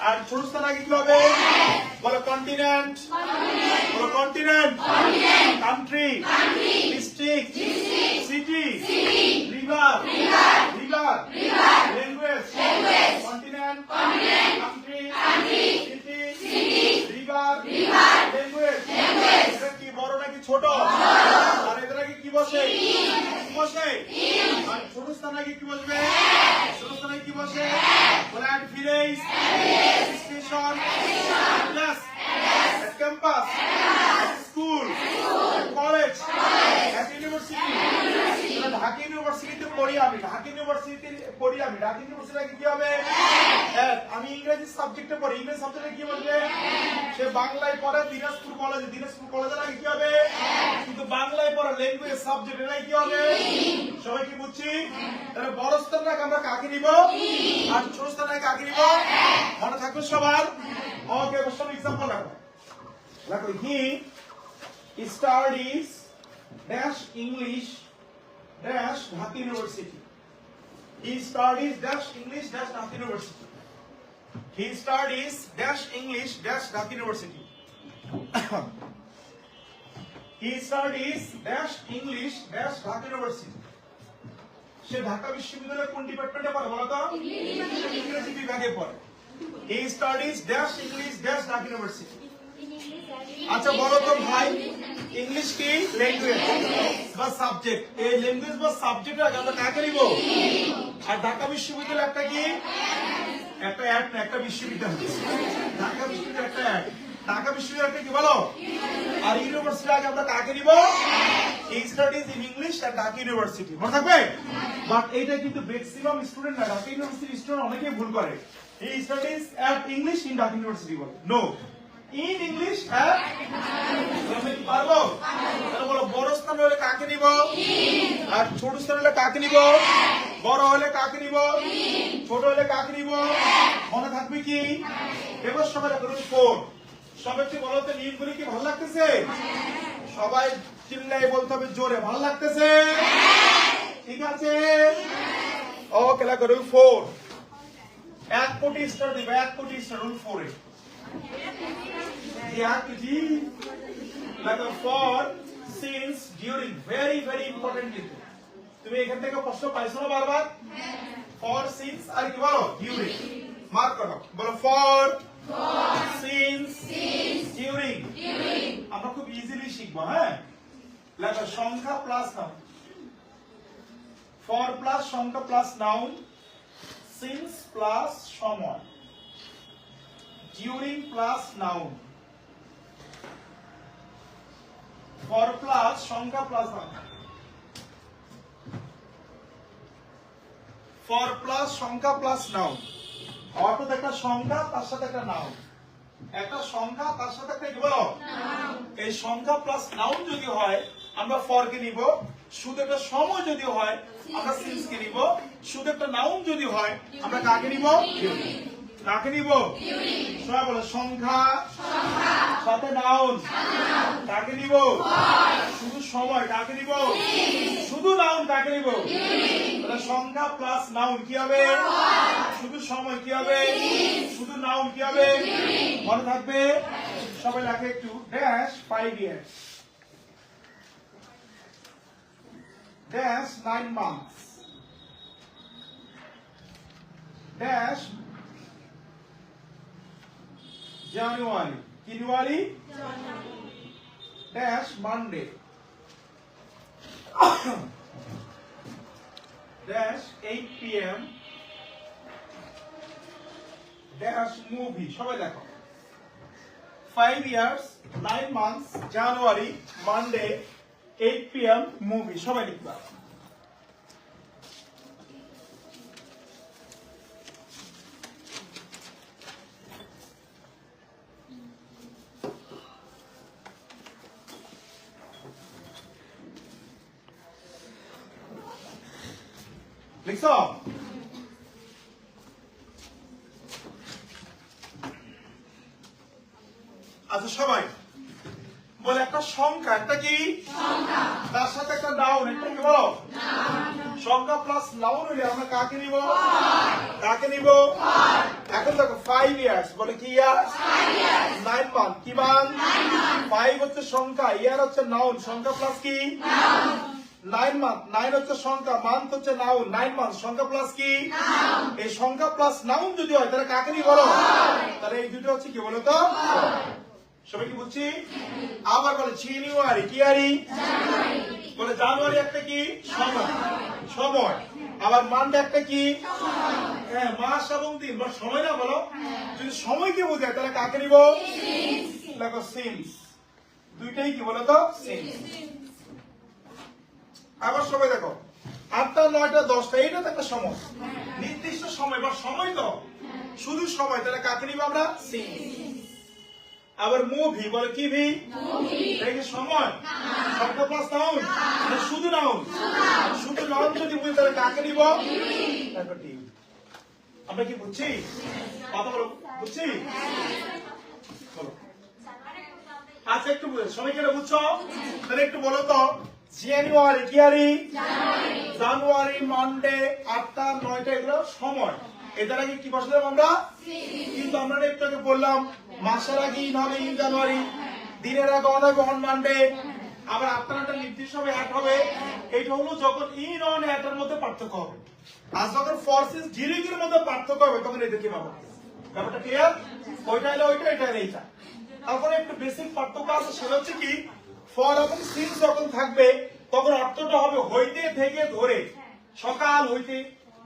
আর স্থান আগে কি হবে বলো কন্টিনেন্ট বলো continent country district city river river language continent country city river language এটা কি বড় নাকি ছোট? কি বসে কি বসে? আর ছোট স্থান কি বসবে? ছোট স্থানে কি বসে? Flat village station plus campus school college university. Dhaka ইউনিভার্সিটিতে পড়ি আমি ঢাকা ইউনিভার্সিটিতে পড়ি আমি। ঢাকা ইউনিভার্সিটি কি হবে? এক, আমি ইংরেজি সাবজেক্টে পড়ি। ইংরেজি সাবজেক্টে কি বলবে? সে বাংলায় পড়ে দিনাজপুর কলেজে। দিনাজপুর কলেজের নাকি কি হবে? কিন্তু বাংলায় পড়া ল্যাঙ্গুয়েজ সাবজেক্ট আগে কি হবে? সবাই কি বুঝছি? তাহলে বড় স্থানটাকে আমরা কাকে নিব? আর ছোট স্থানটাকে কাকে নিব? মনে থাকবে সবার? ওকে এক্সাম্পল রাখো। দেখো। He studies dash English dash Dhaka university he studies dash English dash Dhaka university he studies dash English dash Dhaka university he studies dash English dash Dhaka university সে ঢাকা বিশ্ববিদ্যালয়ের কোন ডিপার্টমেন্টে পড়ে বলো তো? ইংরেজি বিভাগে পড়ে। He studies dash English dash Dhaka university আচ্ছা বলো তো ভাই। ইংলিশ কি? বা সাবজেক্ট এই ল্যাঙ্গুয়েজ বা সাবজেক্ট আমরা কাকে নিব? আর ঢাকা বিশ্ববিদ্যালয় একটা কি? একটা অ্যাড না, একটা বিশ্ববিদ্যালয়। ঢাকা বিশ্ববিদ্যালয় একটা অ্যাড ঢাকা বিশ্ববিদ্যালয় কি বলো? আর ইউনিভার্সিটি আগে আমরা কাকে নিব? স্টাডিজ ইন ইংলিশ আর ঢাকা ইউনিভার্সিটি মনে থাকবে? বাট এইটা কিন্তু ম্যাক্সিমাম স্টুডেন্ট না। ঢাকা ইউনিভার্সিটি স্টুডেন্ট অনেকেই ভুল করে। এই studies at English in Dhaka university বলে। নো ইন ইংলিশ আমি কি পারব? তাহলে বলো, বড় স্থান হলে কাকে নিব? আর ছোট স্থান হলে কাকে নিব? বড় হলে কাকে নিব? ছোট হলে কাকে নিব? মনে থাকবে কি? এবার সবাই করুন ফোর সবাইকে বলো তো নিয়মগুলি কি ভালো লাগতেছে? সবাই চিল্লাই বলতে হবে, জোরে ভালো লাগতেছে? ঠিক আছে? ও খেলা করুন ফোর এক কোটি স্টার দিবে, এক কোটি স্টার রুল ফোরে এক জি like a for since during very very important তুমি এখান থেকে প্রশ্ন পাইছো না বারবার? For since আর কি বলো? During. মার্ক করো। বলো for since during. আমরা খুব ইজিলি শিখব হ্যাঁ? লেখো সংখ্যা প্লাস নাউন for প্লাস সংখ্যা প্লাস নাউন since প্লাস সময় during plus noun for plus সংখ্যা প্লাস ফর প্লাস সংখ্যা প্লাস নাউন অর্থাৎ একটা সংখ্যা তার সাথে একটা নাউন একটা সংখ্যা তার সাথে একটা কি বলো? এই সংখ্যা প্লাস নাউন যদি হয় আমরা ফর কে নিব শুধু একটা সময় যদি হয় আমরা সিন্স কে নিব শুধু একটা নাউন যদি হয় আমরা কাকে নিব? কাকে নিব? সবাই বলো, সংখ্যা। সাথে নাউন কাকে নিব? শুধু সময় কাকে নিব? শুধু নাউন কাকে নিব? সংখ্যা প্লাস নাউন কি হবে? শুধু সময় কি হবে? শুধু নাউন কি হবে? মনে থাকবে? সবাই লেখে একটু dash five years dash nine months dash January. কিনুয়ারি dash Monday. Dash eight PM. Dash movie, সবাই দেখো। Five years nine months January, Monday eight PM movie সবাই লিখবা। লিখছো আচ্ছা সবাই। বলে একটা সংখ্যা একটা কি? তার সাথে একটা নাউন একটা কি বলো? সংখ্যা প্লাস নাউন হলে আমরা কাকে নিব? কাকে নিব? এখন দেখো ফাইভ ইয়ার্স বলে কি ইয়ার নাইন মান্থ কি মান ফাইভ হচ্ছে সংখ্যা ইয়ার হচ্ছে নাউন সংখ্যা প্লাস কি? নাইন মান্থ নাইন হচ্ছে সংখ্যা মান্থ হচ্ছে নাউন নাইন মান্থ সংখ্যা প্লাস কি? এই সংখ্যা প্লাস নাউন যদি হয় তাহলে কাকে নিয়ে বলো? তাহলে এই দুটো হচ্ছে কি বলো তো সবাই কি বুঝছি? আবার বলে জানুয়ারি কি আরি? বলে জানুয়ারি একটা কি? সময়। সময়। আবার মান্থ একটা কি? হ্যাঁ মাস এবং দিন। বা সময় না বলো? যদি সময় সময়কে বোঝায় তাহলে কাকে নিব? দেখো সিন্স দুইটাই কি বলতো? সিন্স আবার সবাই দেখো আটটা নয়টা দশটা এটা তো একটা সময়। নির্দিষ্ট সময় বা সময় তো। শুধু সময় তাহলে কাকে নিব আমরা? আবার মুভি বলে কি ভি? সময়? সংখ্যা প্লাস নাউন শুধু নাউন শুধু নাউন যদি বুঝি তাহলে কাকে নিব? আমরা কি বুঝছি? কথা বলো বুঝছি? আচ্ছা একটু সবাই কি এটা বুঝছ? তাহলে একটু বলো তো। জানুয়ারি কি আরি জানুয়ারি মানডে আটটা নয়টা এগুলো সময়। এটার আগে কি বসলাম আমরা? কিন্তু আমরা একটু আগে বললাম মাসের আগে হবে ইন জানুয়ারি দিনের আগে অন হবে অন মানডে আবার আটটা নয়টা নির্দিষ্ট হবে অ্যাড হবে। এইটা হলো যখন ইন অন অ্যাটের মধ্যে পার্থক্য হবে। আর যখন ফোর্সেস এর মধ্যে পার্থক্য হবে তখন এদের কি পাবো ব্যাপারটা ক্লিয়ার ওইটা হলো ওইটা এটা হলো এইটা। তারপরে একটু বেসিক পার্থক্য আছে সেটা হচ্ছে কি? ফর এবং সিন্স যখন থাকবে তখন অর্থটা হবে হইতে থেকে ধরে। সকাল হইতে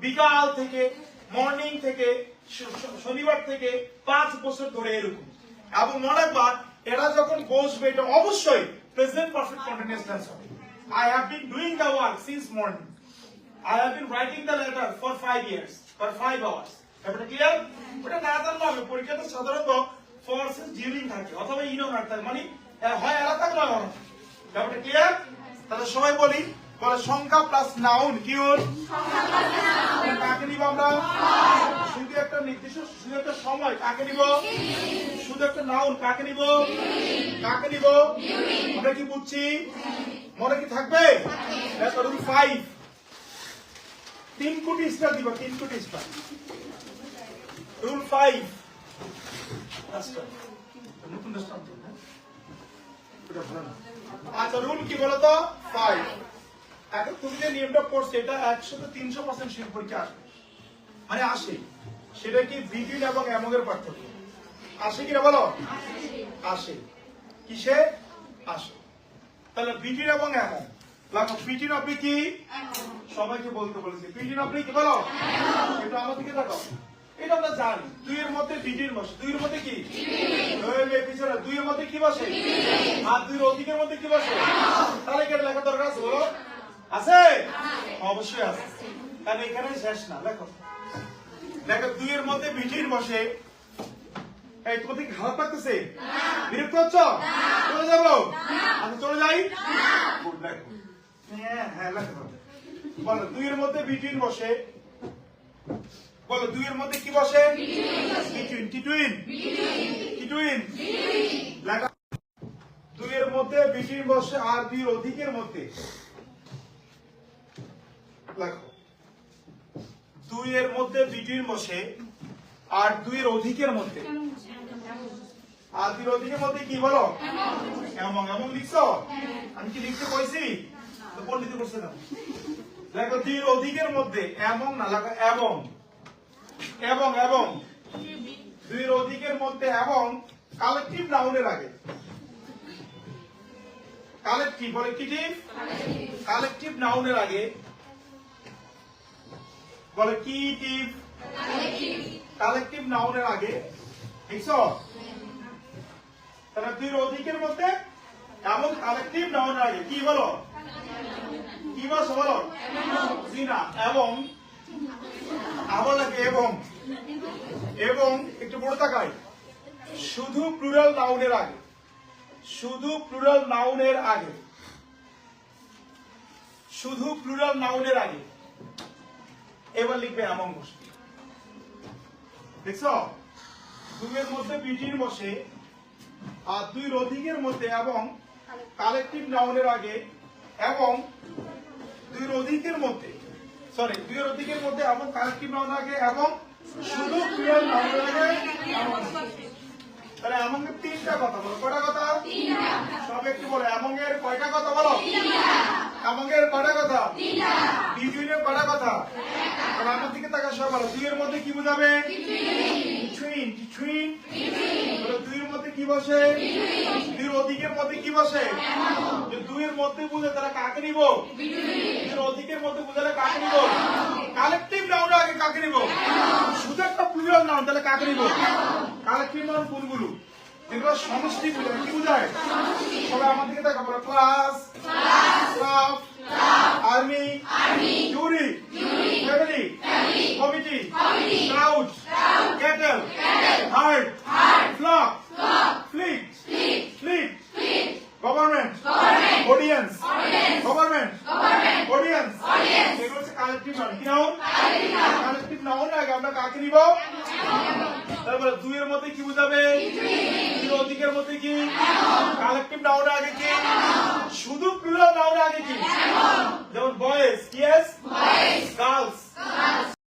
বিকাল থেকে মর্নিং থেকে শনিবার থেকে পাঁচ বছর ধরে এরকম। এবং মনে রাখবা এরা যখন বসবে এটা অবশ্যই প্রেজেন্ট পারফেক্ট কন্টিনিউয়াস টেন্স হবে। I have been doing the work since morning I have been writing the letter for five years, for five hours. ব্যাপারটা ক্লিয়ার ওটা না জানলে হবে। পরীক্ষাতে সাধারণত ফোর্সেস ডিউরিং থাকে অথবা ইনো থাকে। মানে হয় এরা থাকলে হয় ওরা। ব্যাপারটা তাহলে সবাই বলি বলে সংখ্যা প্লাস নাউন কি কাকে নিব আমরা? শুধু একটা নির্দিষ্ট শুধু একটা সময় কাকে নিব? শুধু একটা নাউন কাকে নিব? কাকে নিব? আমরা কি বুঝছি? মনে কি থাকবে? ফাইভ তিন কোটি স্টার দিব তিন কোটি স্টার রুল ফাইভ নতুন দৃষ্টান্ত, হ্যাঁ? আচ্ছা রুল কি বলতো? ফাইভ এখন তুমি যে নিয়মটা পড়ছো এটা একশো তো তিনশো পার্সেন্ট শিল্প পরীক্ষা আসবে। মানে আসে। সেটা কি বিটুইন এবং অ্যামং পার্থক্য? আসে কিনা বলো? আসে। কিসে? আসে। তাহলে বিটুইন এবং অ্যামং। লাগো বিটুইন আপনি কি সবাইকে বলতে বলেছি। বিটুইন আপনি কি বলো? এটা আমার দিকে দেখো এটা আমরা জানি। দুইয়ের মধ্যে বিটির বসে। দুইয়ের মধ্যে কি? পিছনে। দুইয়ের মধ্যে কি বসে? আর দুইয়ের অধিকের মধ্যে কি বসে? তাহলে কেটে লেখা দরকার আছে বলো? আছে? অবশ্যই আছে। কারণ এখানে শেষ না লেখো। দেখো দুইয়ের মধ্যে বিটির বসে। এই তোমার কি খারাপ লাগতেছে? বিরক্ত হচ্ছ? চলে যাব? আমি চলে যাই? হ্যাঁ হ্যাঁ লেখো। বলো দুইয়ের মধ্যে বিটুইন বসে। বলো দুইয়ের মধ্যে কি বসে? বিটুইন মধ্যে বিটুইন বসে আর দুইয়ের অধিকের মধ্যে। দুইয়ের মধ্যে বিটুইন বসে আর দুইয়ের অধিকের মধ্যে। আর দুইয়ের অধিকের মধ্যে কি বলো? এমন। এমন লিখছো? আমি কি লিখতে কইছি? তো পণ্ডিত করছে না দেখো দুইয়ের অধিকের মধ্যে এমন না লেখো এবং এবং এবং দুইয়ের অধিকের মধ্যে এবং কালেকটিভ নাউনের আগে। কালেকটিভ বলে কি কালেকটিভ নাউনের আগে বলে কি টিভ কালেকটিভ নাউনের আগে। দেখছ তাহলে দুইয়ের অধিকের মধ্যে এমন কালেকটিভ নাউনের আগে। কি বলো কি বলো জি এবং এবং এবং একটু বড় তাকাই। শুধু প্লুরাল নাউনের আগে। শুধু প্লুরাল নাউনের আগে। শুধু প্লুরাল নাউনের আগে। এবার লিখবে এমন বসে। দেখছ? দুইয়ের মধ্যে বিটির বসে আর দুই অধিকের মধ্যে এবং কালেকটিভ নাউনের আগে এবং দুই অধিকের মধ্যে। সরি দুই অধিকের মধ্যে এবং কালেকটিভ নাউন আগে এবং শুধু নাউনের আগে among। তাহলে এর তিনটা কথা বলো? কয়টা কথা? সব একটু বলো among এর কয়টা কথা বলো? among এর কয়টা কথা? এর কয়টা কথা? আমার দিকে তাকা সব বলো দুইয়ের মধ্যে কি বোঝাবে? দুইয়ের মধ্যে কি বসে? দুইয়ের অধিকের মধ্যে কি বসে? যে দুইয়ের মধ্যে বুঝে তারা কাকে নিব? দুইয়ের অধিকের মধ্যে বুঝালে কাকে নিব? কালেকটিভ নাউন আগে কাকে নিব? শুধু একটা প্লুরাল নাউন তাহলে কাকে নিব? কালেকটিভ নাউন কোনগুলো? যেগুলো সমষ্টি বোঝায়। কি বোঝায়? সবাই আমার দিকে দেখা বলো class club army jury family committee crowd cattle herd flock fleet fleet government audience government audience এগুলো হচ্ছে কালেকটিভ নাউন কি নাউন কালেকটিভ নাউন আগে আমরা কাকে নিব? তারপরে দুইয়ের মধ্যে কি বুঝাবে? দুইয়ের অধিকের মধ্যে কি? কালেকটিভ নাউন আগে কি? শুধু প্লুরাল নাউন আগে কি? যেমন বয়েজ ইয়েস